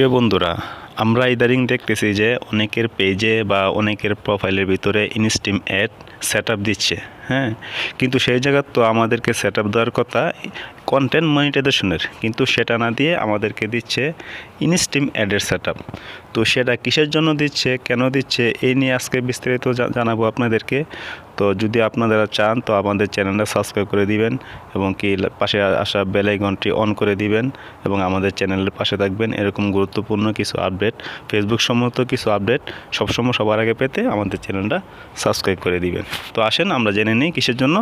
প্রিয় বন্ধুরা, আমরা ইদারিং দেখতেছি যে অনেকের পেজে বা অনেকের প্রোফাইলের ভিতরে ইনস্টিম অ্যাড সেট দিচ্ছে হ্যাঁ? কিন্তু সেই জায়গার তো আমাদেরকে সেট দেওয়ার কথা কন্টেন্ট মনিটাইজেশনের কিন্তু সেটা না দিয়ে আমাদেরকে দিচ্ছে ইনস্টিম অ্যাডের সেট তো সেটা কিসের জন্য দিচ্ছে, কেন দিচ্ছে, এই নিয়ে আজকে বিস্তারিত জানাব আপনাদেরকে। তো যদি আপনারা চান, তো আমাদের চ্যানেলটা সাবস্ক্রাইব করে দিবেন এবং কি পাশে আসা বেল আইকনটি অন করে দিবেন এবং আমাদের চ্যানেলের পাশে থাকবেন এরকম গুরুত্বপূর্ণ কিছু আপডেট ফেসবুক সম্মত কিছু আপডেট সবসময় সবার আগে পেতে আমাদের চ্যানেলটা সাবস্ক্রাইব করে দিবেন। তো আসেন, আমরা জেনে নিই কিসের জন্য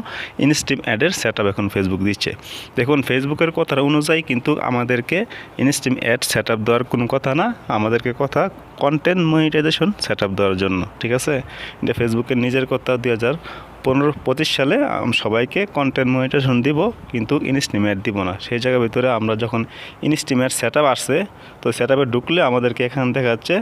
ইনস্টিম অ্যাডের সেট এখন ফেসবুক দিচ্ছে। দেখুন ফেসবুকের কথা অনুযায়ী কিন্তু আমাদেরকে ইনস্টিম অ্যাড সেট আপ দেওয়ার কোনো কথা না, আমাদেরকে কথা কন্টেন্ট মনিটাইজেশন সেট দেওয়ার জন্য, ঠিক আছে? এটা ফেসবুকের নিজের কথা, দুই হাজার পনেরো, পঁচিশ সালে সবাইকে কন্টেন্ট মনিটাইজেশন দিব, কিন্তু ইনস্টিমেট দিব না। সেই জায়গার ভিতরে আমরা যখন ইনস্টিমেট সেট আপ আসছে, তো সেট আপে ঢুকলে আমাদেরকে এখানে দেখা যাচ্ছে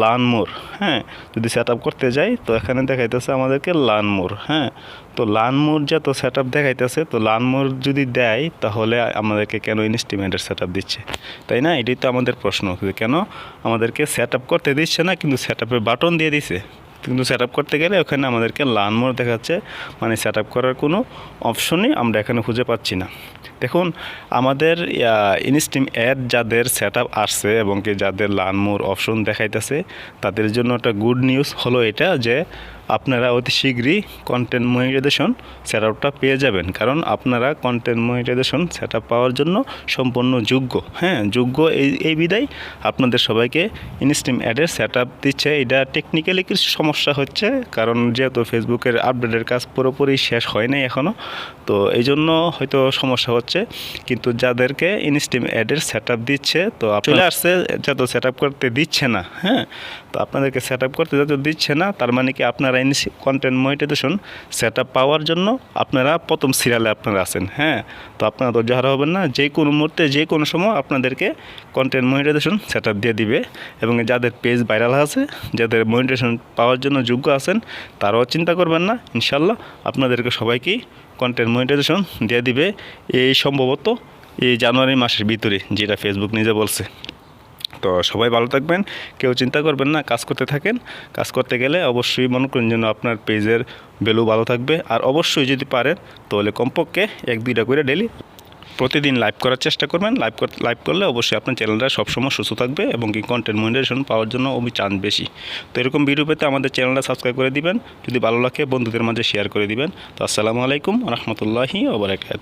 লার্ন মোর হ্যাঁ? যদি সেট আপ করতে যাই, তো এখানে দেখাইতেছে আমাদেরকে লার্ন মোর হ্যাঁ? তো লার্ন মোর যত সেট আপ দেখাইতেছে, তো লার্ন মোর যদি দেয়, তাহলে আমাদেরকে কেন ইনস্টিমেটের সেট আপ দিচ্ছে? তাই না? এটাই তো আমাদের প্রশ্ন যে কেন আমাদেরকে সেট আপ করতে দিচ্ছে না, কিন্তু সেট আপের বাটন দিয়ে দিছে? কিন্তু সেট করতে গেলে ওখানে আমাদেরকে লার্ন মোর দেখাচ্ছে। মানে সেট করার কোনো অপশনই আমরা এখানে খুঁজে পাচ্ছি না। দেখুন, আমাদের ইনস্টিম অ্যাড যাদের সেট আসছে এবং কি যাদের লার্ন মোর অপশন দেখাইতেছে, তাদের জন্য একটা গুড নিউজ হলো এটা যে আপনারা অতি শীঘ্রই কন্টেন্ট মনিটাইজেশন সেট আপটা পেয়ে যাবেন। কারণ আপনারা কন্টেন্ট মনিটাইজেশন সেট আপ পাওয়ার জন্য সম্পূর্ণ যোগ্য। হ্যাঁ যোগ্য এই এই বিদায়। আপনাদের সবাইকে ইনস্টিম অ্যাডের সেট আপ দিচ্ছে। এটা টেকনিক্যালি কিছু সমস্যা হচ্ছে কারণ যেহেতু ফেসবুকের আপডেটের কাজ পুরোপুরি শেষ হয় নাই এখনও তো এই জন্য হয়তো সমস্যা হচ্ছে। কিন্তু যাদেরকে ইনস্টিম অ্যাডের সেট আপ দিচ্ছে তো চলে আসছে। যত সেট আপ করতে দিচ্ছে না হ্যাঁ তো আপনাদেরকে সেট আপ করতে যত দিচ্ছে না তার মানে কি আপনারা কন্টেন্ট মনিটাইজেশন সেট পাওয়ার জন্য আপনারা প্রথম সিরিয়ালে আপনারা আছেন হ্যাঁ? তো আপনারা ধৈর্য হারা হবেন না, যে কোনো মুহূর্তে, যে কোনো সময় আপনাদেরকে কন্টেন্ট মনিটাইজেশন সেট দিয়ে দিবে এবং যাদের পেজ ভাইরাল আছে, যাদের মনিটাইজেশন পাওয়ার জন্য যোগ্য আছেন, তারাও চিন্তা করবেন না ইনশাল্লাহ আপনাদেরকে সবাইকেই কন্টেন্ট মনিটাইজেশন দিয়ে দিবে। এই সম্ভবত এই জানুয়ারি মাসের ভিতরে, যেটা ফেসবুক নিজে বলছে। তো সবাই ভালো থাকবেন। কেউ চিন্তা করবেন না, কাজ করতে থাকেন। কাজ করতে গেলে অবশ্যই মনে করেন যেন আপনার পেজের ভ্যালু ভালো থাকবে। আর অবশ্যই যদি পারেন, তাহলে কমপক্ষে এক, দুইটা করে ডেলি প্রতিদিন লাইভ করার চেষ্টা করবেন। লাইভ লাইভ করলে অবশ্যই আপনার চ্যানেলটা সবসময় সুস্থ থাকবে এবং কি কন্টেন্ট মনিটাইজেশন পাওয়ার জন্য অবি চান্স বেশি। তো এরকম ভিডিও পেতে আমাদের চ্যানেলটা সাবস্ক্রাইব করে দিবেন। যদি ভালো লাগে বন্ধুদের মাঝে শেয়ার করে দিবেন। তো আসসালামু আলাইকুম রহমতুল্লাহি ওবরাকাত